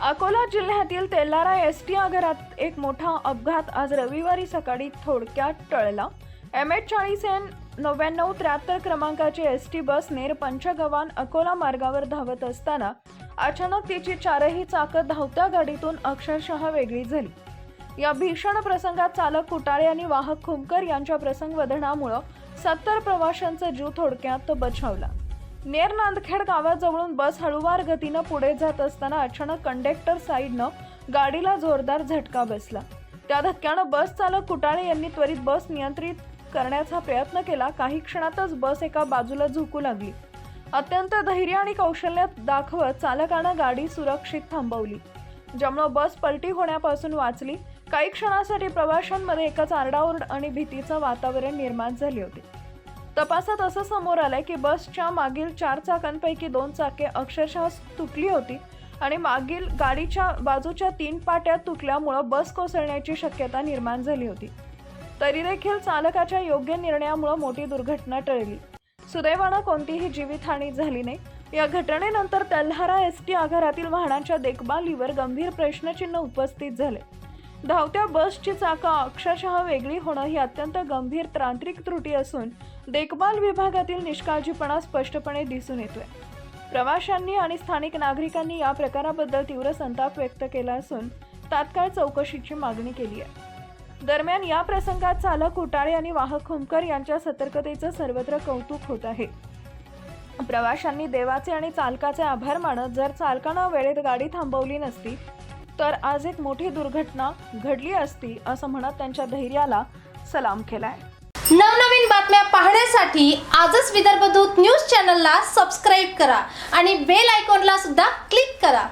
अकोला जिल्ह्यातील तेलारा S T आगारात एक मोठा अपघात आज रविवारी सकाळी थोडक्यात टळला. एम एच चाळीस एन नव्याण्णव त्र्याहत्तर क्रमांकाची S T bus Ner Panchgavhan Akola मार्गावर धावत असताना अचानक तिची चारही चाकं धावत्या गाडीतून अक्षरशः वेगळी झाली. या भीषण प्रसंगात चालक कुटाळे आणि वाहक खुमकर यांच्या प्रसंगवदनामुळं सत्तर प्रवाशांचा जीव थोडक्यात बचावला. नेर नांदखेड गावाजवळून बस हळूवार गतीनं पुढे जात असताना अचानक कंडक्टर साईडनं गाडीला जोरदार झटका बसला. त्या धक्क्यानं बस चालक कुटाळे यांनी त्वरित बस नियंत्रित करण्याचा प्रयत्न केला. काही क्षणातच बस एका बाजूला झुकू लागली. अत्यंत धैर्य आणि कौशल्य दाखवत चालकानं गाडी सुरक्षित थांबवली. ज्यामुळं बस पलटी होण्यापासून वाचली. काही क्षणासाठी प्रवाशांमध्ये एकच आरडाओरड आणि भीतीचं वातावरण निर्माण झाले होते. तपासात असं समोर आलंय की बसच्या मागील चार चाकांपैकी दोन चाके अक्षरशः तुटली होती आणि मागील गाडीच्या बाजूच्या तीन पाट्या तुटल्यामुळं बस कोसळण्याची शक्यता निर्माण झाली होती. तरी देखील चालकाच्या योग्य निर्णयामुळं मोठी दुर्घटना टळली. सुदैवानं कोणतीही जीवितहानी झाली नाही. या घटनेनंतर तेल्हारा एस टी आगारातील वाहनांच्या देखभालीवर गंभीर प्रश्नचिन्ह उपस्थित झाले. धावत्या बसची चाका अक्षरशः वेगळी होणं ही अत्यंत गंभीर तांत्रिक त्रुटी असून देखभाल विभागातील निष्काळजीपणा स्पष्टपणे दिसून येतोय. प्रवाशांनी आणि स्थानिक नागरिकांनी या प्रकाराबद्दल तीव्र संताप व्यक्त केला असून तात्काळ चौकशीची मागणी केली आहे. दरम्यान या प्रसंगात चालक उटाळे आणि वाहक खुमकर यांच्या सतर्कतेचं सर्वत्र कौतुक होत आहे. प्रवाशांनी देवाचे आणि चालकाचे आभार मानत जर चालकानं वेळेत गाडी थांबवली नसती तर आज एक मोठी दुर्घटना घडली असती असं म्हणत त्यांच्या धैर्याला सलाम केलाय. नवनवीन बातम्या पाहण्यासाठी आजच विदर्भ दूत न्यूज चॅनलला सबस्क्राईब करा आणि बेल आयकॉनला सुद्धा क्लिक करा.